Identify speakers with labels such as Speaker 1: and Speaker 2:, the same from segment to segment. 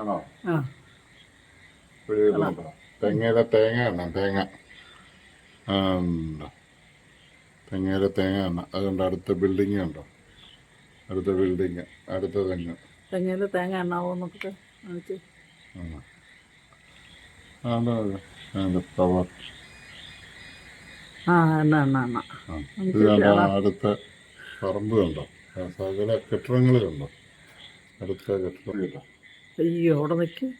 Speaker 1: ആണോ? തെങ്ങയിലെ തേങ്ങ എണ്ണ തേങ്ങ. തെങ്ങയിലെ തേങ്ങ എണ്ണ അതുകൊണ്ട് അടുത്ത ബിൽഡിംഗ് ഉണ്ടോ അടുത്ത ബിൽഡിംഗ് അടുത്ത തെങ്ങ്.
Speaker 2: തെങ്ങിൽ തേങ്ങ എണ്ണാവോ നോക്കട്ടെ
Speaker 1: ആ അടുത്ത പറമ്പ് കണ്ടോ? സകല കെട്ടിടങ്ങൾ കണ്ടോ? അടുത്ത കെട്ടിടം.
Speaker 2: അയ്യോ അവിടെ നിൽക്കും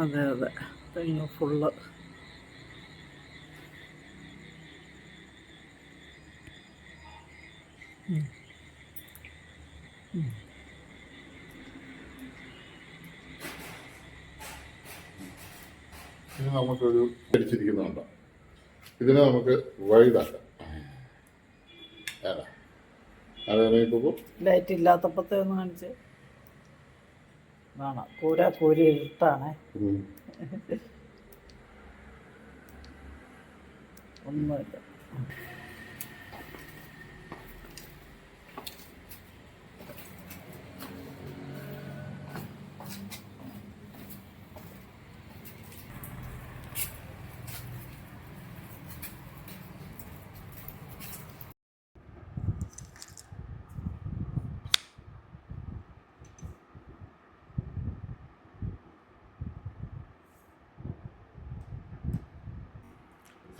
Speaker 2: അതെ അതെ. തെങ്ങ് ഫുള്ള്.
Speaker 1: ഇത് നമുക്കൊരു അടിച്ചിരിക്കുന്നുണ്ട് ഇതിനെ നമുക്ക് വൈഡാക്കാം. ഏതാ
Speaker 2: ലൈറ്റ് ഇല്ലാത്തപ്പോഴത്തെ ഒന്ന് കാണിച്ച്. വേണം. കൂര കൂരി ഇരുട്ടാണേ. ഒന്നുമില്ല.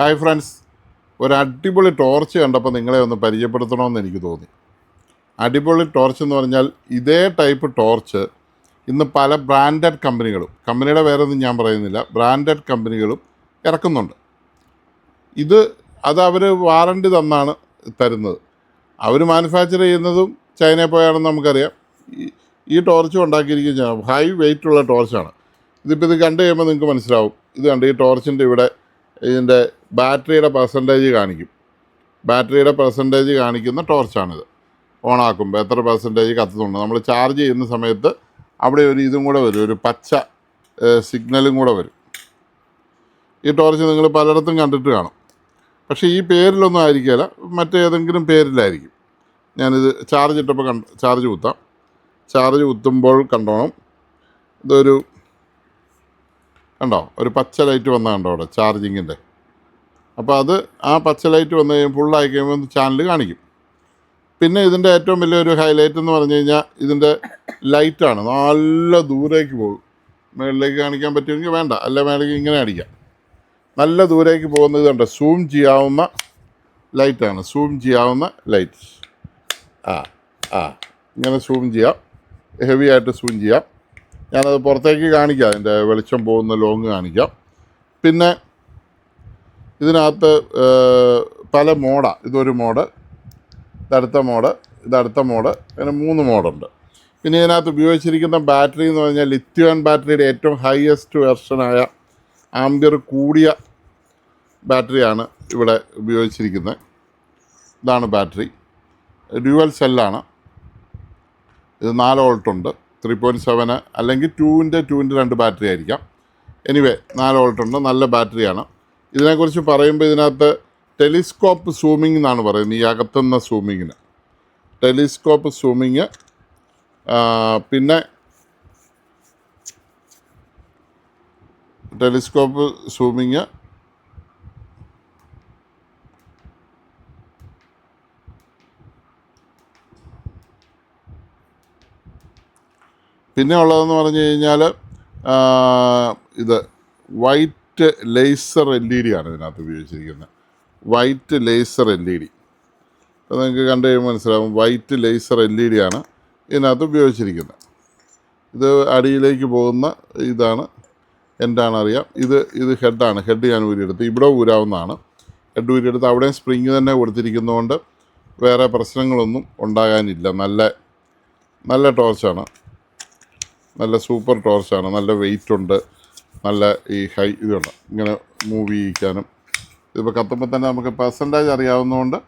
Speaker 1: Hi friends. ഒരു അടിപൊളി ടോർച്ച് കണ്ടപ്പോൾ നിങ്ങളെ ഒന്ന് പരിചയപ്പെടുത്തണമെന്ന് എനിക്ക് തോന്നി. അടിപൊളി ടോർച്ച് എന്ന് പറഞ്ഞാൽ ഇതേ ടൈപ്പ് ടോർച്ച് ഇന്ന് പല ബ്രാൻഡഡ് കമ്പനികളും കമ്പനിയുടെ പേരൊന്നും ഞാൻ പറയുന്നില്ല ബ്രാൻഡഡ് കമ്പനികളും ഇറക്കുന്നുണ്ട്. ഇത് അത് അവർ വാറണ്ടി തന്നാണ് തരുന്നത്. അവർ മാനുഫാക്ചർ ചെയ്യുന്നതും ചൈനയിൽ പോയാണെന്ന് നമുക്കറിയാം. ഈ- ടോർച്ച് ഉണ്ടാക്കിയിരിക്കുന്ന ഹൈ വെയിറ്റ് ഉള്ള ടോർച്ചാണ്. ഇതിപ്പോൾ ഇത് കണ്ടു കഴിയുമ്പോൾ നിങ്ങൾക്ക് മനസ്സിലാവും. ഇത് കണ്ട് ഈ ടോർച്ചിന്റെ ഇവിടെ ഇതിന്റെ ബാറ്ററിയുടെ പെർസെന്റേജ് കാണിക്കും. ബാറ്ററിയുടെ പെർസെന്റേജ് കാണിക്കുന്ന ടോർച്ചാണിത് ഓണാക്കുമ്പോൾ എത്ര പെർസെന്റേജ് കത്തുന്നുണ്ട്. നമ്മൾ ചാർജ് ചെയ്യുന്ന സമയത്ത് അവിടെ ഒരു ഇതും കൂടെ വരും. ഒരു പച്ച സിഗ്നലും കൂടെ വരും. ഈ ടോർച്ച് നിങ്ങൾ പലയിടത്തും കണ്ടിട്ട് കാണും. പക്ഷേ ഈ പേരിലൊന്നും ആയിരിക്കില്ല മറ്റേതെങ്കിലും പേരിലായിരിക്കും. ഞാനിത് ചാർജ് ഇട്ടപ്പോൾ കണ്ട് ചാർജ് കുത്താം. ചാർജ് കുത്തുമ്പോൾ കണ്ടോണം. ഇതൊരു കണ്ടോ? ഒരു പച്ച ലൈറ്റ് വന്ന കണ്ടോ അവിടെ ചാർജിങ്ങിന്റെ അപ്പോൾ അത് ആ പച്ച ലൈറ്റ് വന്നു കഴിയുമ്പോൾ ഫുള്ളായി കഴിയുമ്പോൾ ചാനൽ കാണിക്കും. പിന്നെ ഇതിന്റെ ഏറ്റവും വലിയൊരു ഹൈലൈറ്റ് എന്ന് പറഞ്ഞു കഴിഞ്ഞാൽ ഇതിന്റെ ലൈറ്റാണ് നല്ല ദൂരേക്ക് പോകും. മുകളിലേക്ക് കാണിക്കാൻ പറ്റുമെങ്കിൽ വേണ്ട. അല്ല വേണമെങ്കിൽ ഇങ്ങനെ അടിക്കാം നല്ല ദൂരേക്ക് പോകുന്ന കണ്ടോ? സൂം ചെയ്യാവുന്ന ലൈറ്റാണ് സൂം ചെയ്യാവുന്ന ലൈറ്റ് ആ ആ. ഇങ്ങനെ സൂം ചെയ്യാം. ഹെവി ആയിട്ട് സൂം ചെയ്യാം. ഞാനത് പുറത്തേക്ക് കാണിക്കാം. അതിന്റെ വെളിച്ചം പോകുന്ന ലോങ് കാണിക്കാം. പിന്നെ ഇതിനകത്ത് പല മോഡാണ് ഇതൊരു മോഡ് ഇതടുത്ത മോഡ് ഇതടുത്ത മോഡ് അങ്ങനെ മൂന്ന് മോഡുണ്ട്. പിന്നെ ഇതിനകത്ത് ഉപയോഗിച്ചിരിക്കുന്ന ബാറ്ററി എന്ന് പറഞ്ഞാൽ ലിത്യോൺ ബാറ്ററിയുടെ ഏറ്റവും ഹയസ്റ്റ് വെർഷനായ ആംബിയർ കൂടിയ ബാറ്ററിയാണ് ഇവിടെ ഉപയോഗിച്ചിരിക്കുന്നത്. ഇതാണ് ബാറ്ററി. ഡ്യുവൽ സെല്ലാണ്. ഇത് നാല് വോൾട്ടുണ്ട്. ത്രീ പോയിന്റ് സെവന് അല്ലെങ്കിൽ ടൂവിന്റെ ടൂവിന്റെ രണ്ട് ബാറ്ററി ആയിരിക്കാം. എനിവേ നാല് വോൾട്ടുണ്ട്. നല്ല ബാറ്ററിയാണ്. ഇതിനെക്കുറിച്ച് പറയുമ്പോൾ ഇതിനകത്ത് ടെലിസ്കോപ്പ് സൂമിംഗ് എന്നാണ് പറയുന്നത് ഈ അകത്തുന്ന സൂമിങ്ങിന്. ടെലിസ്കോപ്പ് സൂമിങ് പിന്നെ ടെലിസ്കോപ്പ് സൂമിങ് പിന്നെ ഉള്ളതെന്ന് പറഞ്ഞു കഴിഞ്ഞാൽ ഇത് white laser L E D ആണ് ഇതിനകത്ത് ഉപയോഗിച്ചിരിക്കുന്നത്. White laser L E D. അത് നിങ്ങൾക്ക് കണ്ടു കഴിയുമ്പോൾ മനസ്സിലാവും. White laser L E D ആണ് ഇതിനകത്ത് ഉപയോഗിച്ചിരിക്കുന്നത്. ഇത് അടിയിലേക്ക് പോകുന്ന ഇതാണ്. എന്താണ് അറിയാം. ഇത് ഇത് ഹെഡാണ് ഹെഡ് ഞാൻ ഊരിയെടുത്ത് ഇവിടെ ഊരാവുന്നതാണ്. ഹെഡ് ഊരിയെടുത്ത് അവിടെയും സ്പ്രിങ് തന്നെ കൊടുത്തിരിക്കുന്നതുകൊണ്ട് വേറെ പ്രശ്നങ്ങളൊന്നും ഉണ്ടാകാനില്ല. നല്ല നല്ല ടോർച്ചാണ് നല്ല സൂപ്പർ ടോർച്ചാണ് നല്ല വെയിറ്റ് ഉണ്ട്. നല്ല ഈ ഹൈ ഇതുണ്ട്. ഇങ്ങനെ മൂവ് ചെയ്യിക്കാനും. ഇതിപ്പോൾ കത്തുമ്പോൾ തന്നെ നമുക്ക് പെർസെന്റേജ് അറിയാവുന്നതുകൊണ്ട്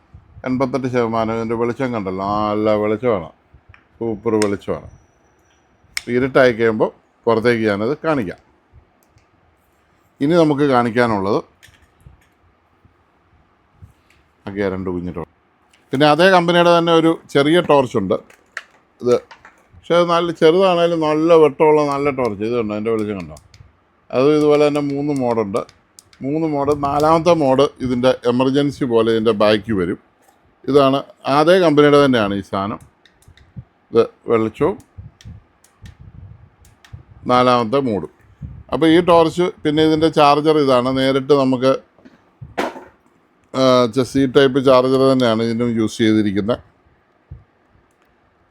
Speaker 1: എൺപത്തെട്ട് ശതമാനം ഇതിന്റെ വെളിച്ചം കണ്ടല്ലോ. നല്ല വെളിച്ചമാണ്. സൂപ്പർ വെളിച്ചമാണ്. ഇരുട്ടായി കഴിയുമ്പോൾ പുറത്തേക്ക് ഞാനത് കാണിക്കാം. ഇനി നമുക്ക് കാണിക്കാനുള്ളത് ഒക്കെ രണ്ട് കുഞ്ഞു ടോർച്ച് പിന്നെ അതേ കമ്പനിയുടെ തന്നെ ഒരു ചെറിയ ടോർച്ച് ഉണ്ട്. ഇത് പക്ഷേ നല്ല ചെറുതാണേലും നല്ല വെട്ടമുള്ള നല്ല ടോർച്ച് ഇത് കണ്ടോ? എന്റെ വെളിച്ചം കണ്ടോ? അത് ഇതുപോലെ തന്നെ മൂന്ന് മോഡുണ്ട്. മൂന്ന് മോഡ് നാലാമത്തെ മോഡ് ഇതിന്റെ എമർജൻസി പോലെ ഇതിന്റെ ബാക്കി വരും. ഇതാണ് അതേ കമ്പനിയുടെ തന്നെയാണ് ഈ സാധനം. ഇത് വെളിച്ചവും നാലാമത്തെ മൂടും അപ്പോൾ ഈ ടോർച്ച് പിന്നെ ഇതിന്റെ ചാർജർ ഇതാണ്. നേരിട്ട് നമുക്ക് സി ടൈപ്പ് ചാർജർ തന്നെയാണ് ഇതിനും യൂസ് ചെയ്തിരിക്കുന്നത്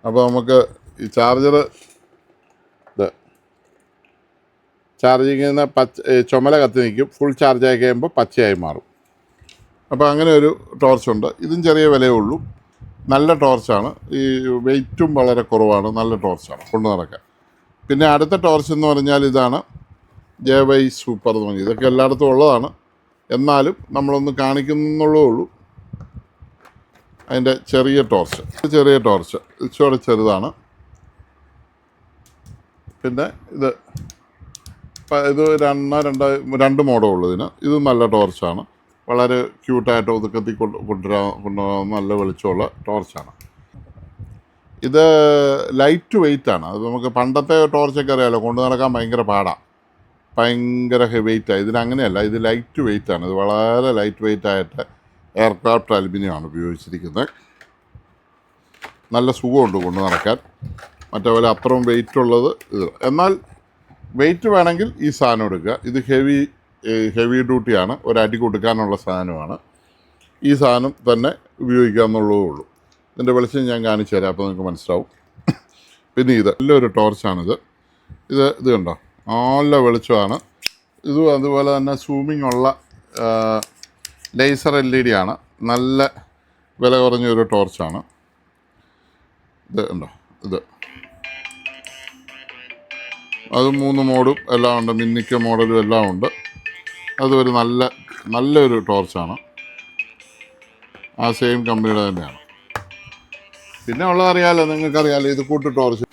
Speaker 1: അപ്പോൾ നമുക്ക് ഈ ചാർജർ ഇത് ചാർജ് ചെയ്യുന്ന പച്ച ചുമല കത്തി നിൽക്കും. ഫുൾ ചാർജ് ആയി കഴിയുമ്പോൾ പച്ചയായി മാറും. അപ്പോൾ അങ്ങനെ ഒരു ടോർച്ചുണ്ട് ഇതും ചെറിയ വിലയേ ഉള്ളൂ. നല്ല ടോർച്ചാണ് ഈ വെയിറ്റും വളരെ കുറവാണ്. നല്ല ടോർച്ചാണ് കൊണ്ടു നടക്കാൻ. പിന്നെ അടുത്ത ടോർച്ച് എന്ന് പറഞ്ഞാൽ ഇതാണ് ജെ വൈ സൂപ്പർ എന്ന് പറഞ്ഞത്. ഇതൊക്കെ എല്ലായിടത്തും ഉള്ളതാണ്. എന്നാലും നമ്മളൊന്ന് കാണിക്കുന്നുള്ളേ ഉള്ളൂ. അതിന്റെ ചെറിയ ടോർച്ച് ചെറിയ ടോർച്ച് ഇച്ചോടെ ചെറുതാണ്. പിന്നെ ഇത് ഇത് രണ്ട രണ്ട് രണ്ട് മോഡേ ഉള്ളൂ ഇതിന്. ഇത് നല്ല ടോർച്ചാണ് വളരെ ക്യൂട്ടായിട്ട് ഒതുക്കത്തി കൊണ്ട് കൊണ്ടുവരാൻ കൊണ്ടുപോകാൻ നല്ല വെളിച്ചമുള്ള ടോർച്ചാണ് ഇത് ലൈറ്റ് വെയിറ്റ് ആണ്. അത് നമുക്ക് പണ്ടത്തെ ടോർച്ചൊക്കെ അറിയാമല്ലോ കൊണ്ടു നടക്കാൻ ഭയങ്കര പാടാണ് ഭയങ്കര വെയിറ്റാണ് ഇതിന് ഇതിനങ്ങനെയല്ല ഇത് ലൈറ്റ് വെയിറ്റ് ആണ്. ഇത് വളരെ ലൈറ്റ് വെയിറ്റ് ആയിട്ട് എയർക്രാഫ്റ്റ് അലുമിനിയം ആണ് ഉപയോഗിച്ചിരിക്കുന്നത്. നല്ല സുഖമുണ്ട് കൊണ്ടു നടക്കാൻ. മറ്റേ പോലെ അത്രയും വെയിറ്റ് ഉള്ളത് ഇത്. എന്നാൽ വെയിറ്റ് വേണമെങ്കിൽ ഈ സാധനം എടുക്കുക. ഇത് ഹെവി ഹെവി ഡ്യൂട്ടിയാണ്. ഒരടി കൊടുക്കാനുള്ള സാധനമാണ്. ഈ സാധനം തന്നെ ഉപയോഗിക്കാമെന്നുള്ളതേ ഉള്ളൂ. ഇതിന്റെ വെളിച്ചം ഞാൻ കാണിച്ചു തരാം അപ്പോൾ നിങ്ങൾക്ക് മനസ്സിലാവും. പിന്നെ ഇത് നല്ലൊരു ടോർച്ചാണിത്. ഇത് ഇത് കണ്ടോ? നല്ല വെളിച്ചമാണ്. ഇതും അതുപോലെ തന്നെ സൂമിംഗ് ഉള്ള ലേസർ എൽ ഇ ഡി ആണ്. നല്ല വില കുറഞ്ഞൊരു ടോർച്ചാണ്. ഇത് ഉണ്ടോ ഇത്. അത് മൂന്ന് മോഡും എല്ലാം ഉണ്ട് മിന്നിക്ക മോഡലും എല്ലാം ഉണ്ട്. അതൊരു നല്ല നല്ലൊരു ടോർച്ചാണ്. ആ സെയിം കമ്പനിയുടെ തന്നെയാണ്. പിന്നെ ഉള്ളതറിയാലോ നിങ്ങൾക്കറിയാലോ ഇത് കൂട്ട് ടോർച്ച്.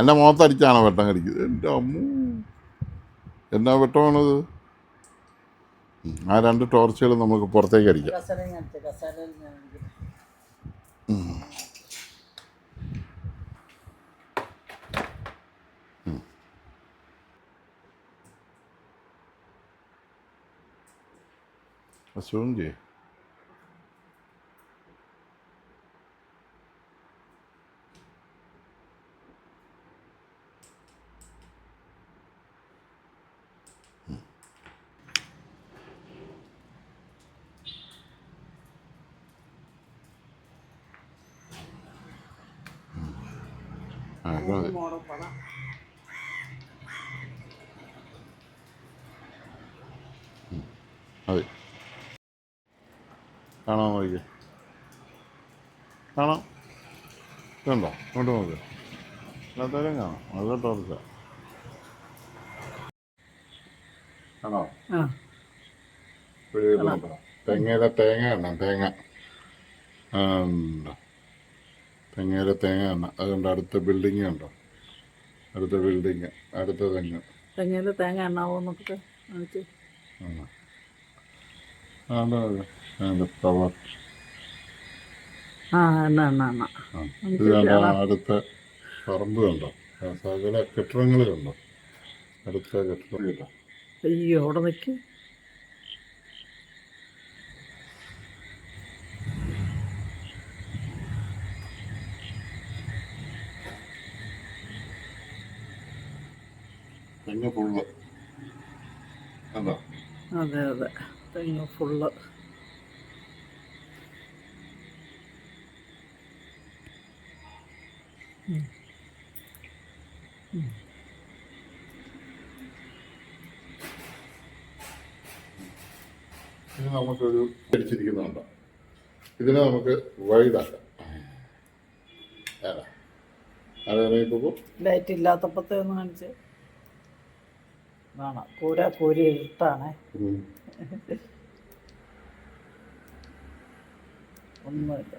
Speaker 1: എന്റെ മുഖത്തടിച്ചാണോ വെട്ടം കടിക്കുന്നത്. എന്റെ അമ്മൂ. എന്നാ വെട്ടമാണത്? ആ രണ്ട് ടോർച്ചുകൾ നമുക്ക് പുറത്തേക്ക് അടിക്കാം. സൂം ചെയ്യേ. ആ അതെ. കാണാൻ നോക്കി കാണാം. ഇതുണ്ടോ ഇങ്ങോട്ട് നോക്ക്. എല്ലാത്തേലും കാണാം. നല്ല ടോർച്ച കാണോ
Speaker 2: ആ.
Speaker 1: പിടിക്കുന്നുണ്ടോ തെങ്ങയിലെ തേങ്ങ എണ്ണ തേങ്ങ. ഉണ്ട്. തെങ്ങയിലെ തേങ്ങ എണ്ണ അതുകൊണ്ട് അടുത്ത ബിൽഡിംഗ് ഉണ്ടോ അടുത്ത ബിൽഡിംഗ് അടുത്ത തെങ്ങ്.
Speaker 2: തെങ്ങിൽ തേങ്ങ എണ്ണാവോ നോക്കിട്ട് കാണിച്ച്
Speaker 1: പവർ
Speaker 2: ആ എണ്ണ എണ്ണ എണ്ണ.
Speaker 1: ആ, അടുത്ത പറമ്പ് കണ്ടോ? സകല കെട്ടിടങ്ങൾ കണ്ടോ? അടുത്ത കെട്ടിടം. കേട്ടോ
Speaker 2: അയ്യോ അവിടെ നിൽക്ക്
Speaker 1: തെങ്ങ് ഫുള്ള്. കണ്ടോ?
Speaker 2: അതെ അതെ. തെങ്ങ് ഫുള്ള്.
Speaker 1: ഇത് നമുക്കൊരു ധരിച്ചിരിക്കുന്നുണ്ട്. ഇതിനെ നമുക്ക് വൈഡാക്കാം ഏതാ? അതിറങ്ങിപ്പോ
Speaker 2: ലൈറ്റ് ഇല്ലാത്തപ്പോഴത്തെ ഒന്ന് കാണിച്ച്. വേണം കൂര കൂരി ഇരുട്ടാണേ ഒന്നുമില്ല.